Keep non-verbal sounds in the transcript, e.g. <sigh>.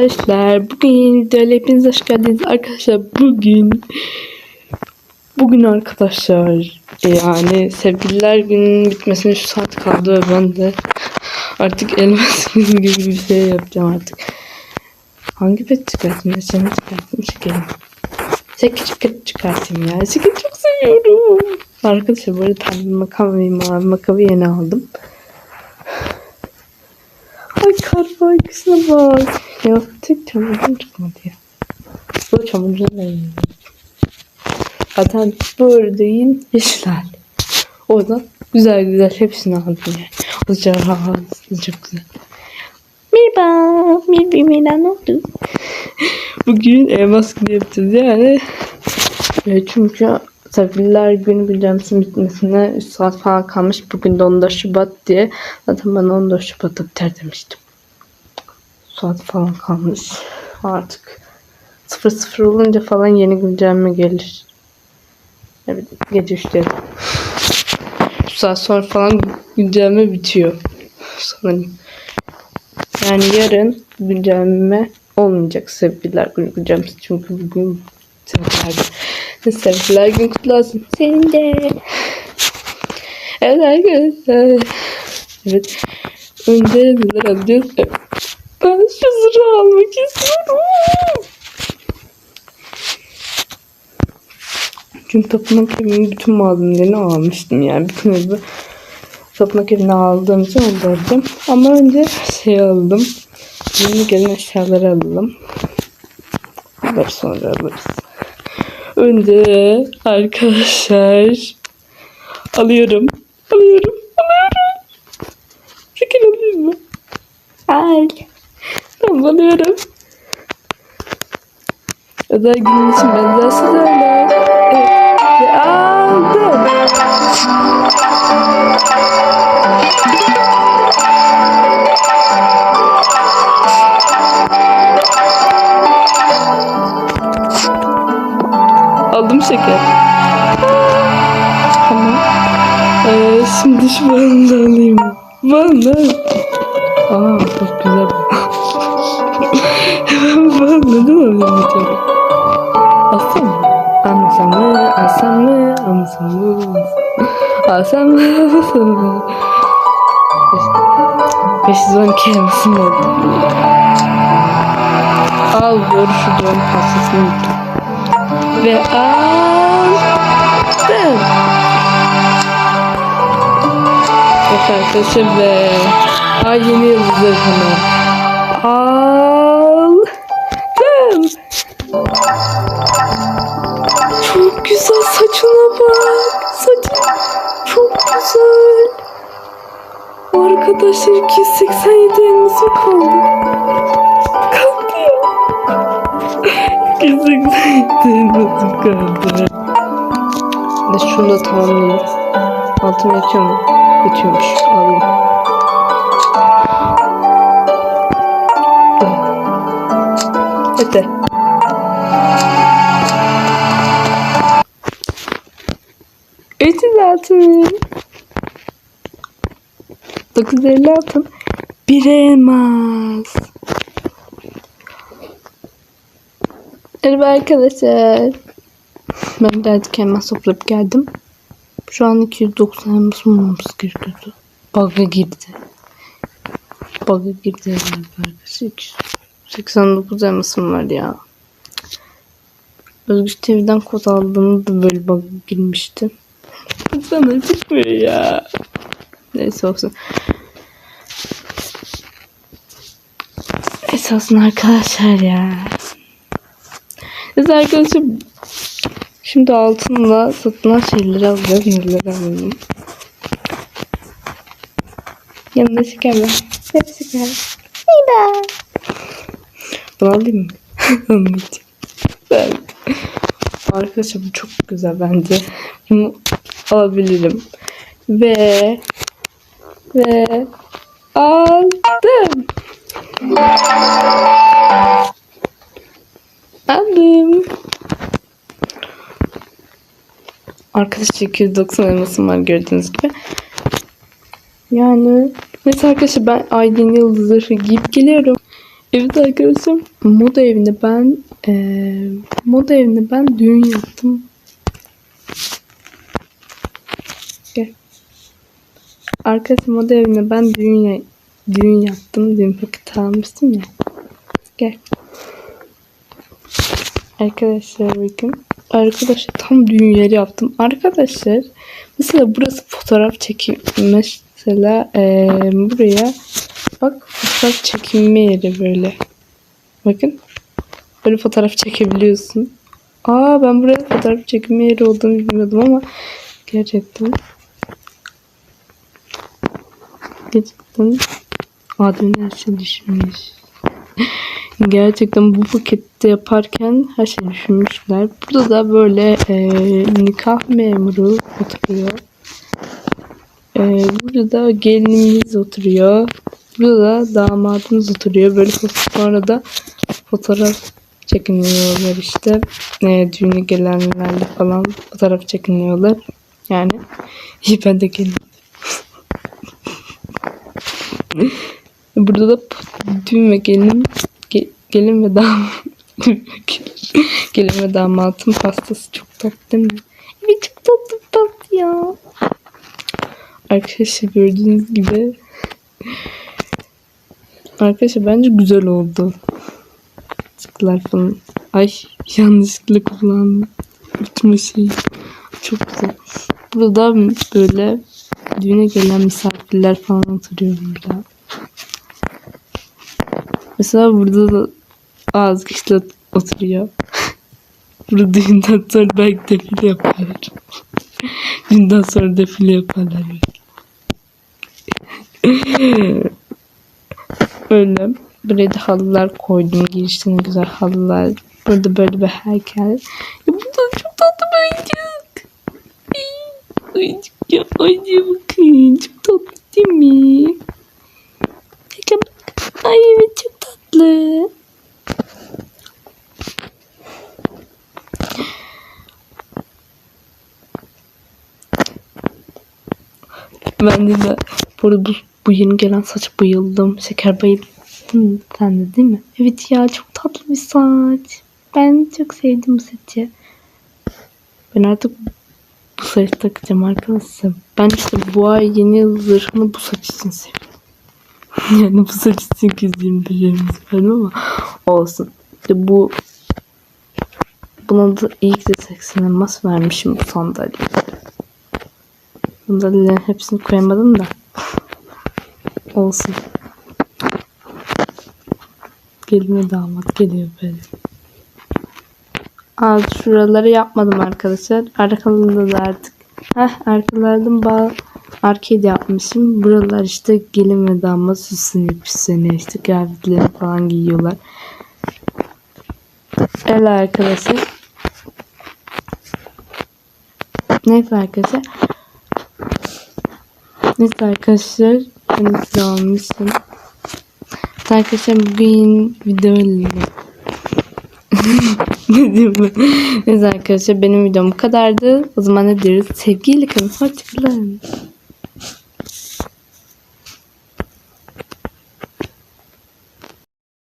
Arkadaşlar bugün yeni videoyla hepiniz hoş geldiniz. Arkadaşlar bugün bugün arkadaşlar yani sevgililer günün bitmesine şu saat kaldı ve ben de artık elmas gibi bir şey yapacağım artık. Hangi pet çıkartayım? Neşemi çıkartayım şekerim. Şeker şeker çıkartayım ya. Şeker çok seviyorum. Arkadaşlar arada pembe makamayı mavi makamı yeni aldım. Ay kar baykısına bak. Ya tek çamurcum çıkmadı ya. Bu çamurcum da iyi. Zaten böyle değil yeşil hali. O da güzel güzel hepsini aldım yani. Sıcak sıcak güzel. Merhaba. Merhaba ne oldu? <laughs> Bugün elmas günü yapacağız yani. E, çünkü Sevgililer günü bileceğimizin bitmesine 3 saat falan kalmış. Bugün de 14 Şubat diye. Zaten ben 14 Şubat'ta biter demiştim. Saat falan kalmış. Artık 00 olunca falan yeni güncelleme gelir. Evet gece 3'te. 3 saat sonra falan güncelleme bitiyor. Sanırım. Yani yarın güncelleme olmayacak sevgililer günü güncellemesi. Çünkü bugün sevgililer günü. Sevgililer günü kutlu olsun. Senin de. Evet arkadaşlar. Evet. Önce neler alacağız? Ben şu zırhı almak istiyorum. Çünkü tapınak evinin bütün malzemelerini almıştım yani. Bütün evi tapınak evine aldığım için alacağım. Ama önce şey aldım. Yeni gelen eşyaları alalım. Onları sonra alırız. Önce arkadaşlar alıyorum. Alıyorum. Alıyorum. Şeker alayım mı? Al. Tamam alıyorum. Özel günün için benzersiz öyle. Evet. Ve aldım. Aldım şeker. Tamam. Ee, şimdi şu balonu da alayım. Balonu. Aa çok güzel. Mı? Almasam mı? 512 elmasım oldu. Al dön pastasını unuttum. Ve aldım. Evet arkadaşlar ve ay yeni yıldızları hemen. Arkadaşlar 287 elması kaldı. Kaldı ya. 287 elması kaldı. Ne şunu da tamamlayayım. Altım yetiyor mu? Yetiyormuş. Alayım. Hadi. Ütü altın. 950 altın. Bir elmas. Merhaba arkadaşlar. Ben birazcık elmas toplayıp geldim. Şu an 290 elmas bulmamız gerekiyordu. Bug'a girdi. Bug'a girdi herhalde arkadaşlar. 289 elmasım var ya. Özgür TV'den kod aldığımda böyle bug'a girmişti. Sana çıkmıyor ya. Neyse olsun. Esasında arkadaşlar ya. Biz arkadaşlar şimdi altınla satılan şeyleri alacağız. Neleri alalım? Yanında şeker var. Hep şeker. Nida. Bunu alayım mı? <laughs> Almayacağım. Ben. Arkadaşlar bu çok güzel bence. Bunu alabilirim. Ve ve aldım. Aldım. Arkadaşlar 290 elmasım var gördüğünüz gibi. Yani neyse arkadaşlar ben Aydın Yıldızları giyip geliyorum. Evet arkadaşlar moda evinde ben eee moda evinde ben düğün yaptım. Arkadaşlar moda evinde ben düğün ya- düğün yaptım. Düğün paketi almıştım ya. Gel. Arkadaşlar bakın. Arkadaşlar tam düğün yeri yaptım. Arkadaşlar mesela burası fotoğraf çekim. Mesela eee, buraya bak fotoğraf çekinme yeri böyle. Bakın. Böyle fotoğraf çekebiliyorsun. Aa ben buraya fotoğraf çekme yeri olduğunu bilmiyordum ama gerçekten gerçekten her şey düşünmüş. Gerçekten bu pakette yaparken her şey düşünmüşler. Burada da böyle e, nikah memuru oturuyor. E, burada da gelinimiz oturuyor. Burada da damadımız oturuyor. Böyle sonra da fotoğraf çekiniyorlar işte. E, düğüne gelenlerle falan fotoğraf çekiniyorlar. Yani <laughs> ben de gelin. Burada da düğün ve gelin ge- gelin ve damat <laughs> gelin ve damatın pastası çok tatlı değil mi? Evet çok tatlı pasta ya. Arkadaşlar gördüğünüz gibi Arkadaşlar bence güzel oldu. Çıktılar falan. Ay yanlışlıkla kullandım. Bütün şey. Çok güzel. Burada böyle düğüne gelen misafirler falan oturuyor burada. Mesela burada da az kişiler oturuyor. <laughs> Burada düğünden sonra belki defile yaparlar. <laughs> düğünden sonra defile yaparlar. <laughs> Öyle. Buraya da halılar koydum. Girişte ne güzel halılar. Burada böyle bir heykel. Ya burada çok tatlı bir. Ay, Ayıcık ya. Ayıcığa bakın. Çok tatlı değil mi? Ay evet çok tatlı. Ben de, de bu arada bu, bu yeni gelen saç bayıldım. Şeker bayıldın sen de değil mi? Evet ya çok tatlı bir saç. Ben çok sevdim bu saçı. Ben artık saç takacağım arkadaşlar. Ben işte bu ay yeni zırhımı bu saç için seviyorum. <laughs> yani bu saç için 221 verdim ama olsun. İşte bu buna da iyi ki de 80 elmas vermişim bu sandalyeye. Sandalyelerin hepsini koyamadım da. <laughs> Olsun. Gelme damat geliyor böyle. Aa, şuraları yapmadım arkadaşlar. Arkalarında da artık. Heh arkalardan bağ arkayı da yapmışım. Buralar işte gelin ve damat süsleniyor püsleniyor. işte kıyafetlerini falan giyiyorlar. Öyle arkadaşlar. Neyse arkadaşlar. Neyse arkadaşlar. Ben size almışım. Arkadaşlar bugün video ben? Neyse arkadaşlar benim videom bu kadardı. O zaman ne diyoruz? Sevgiyle kalın. Hoşçakalın.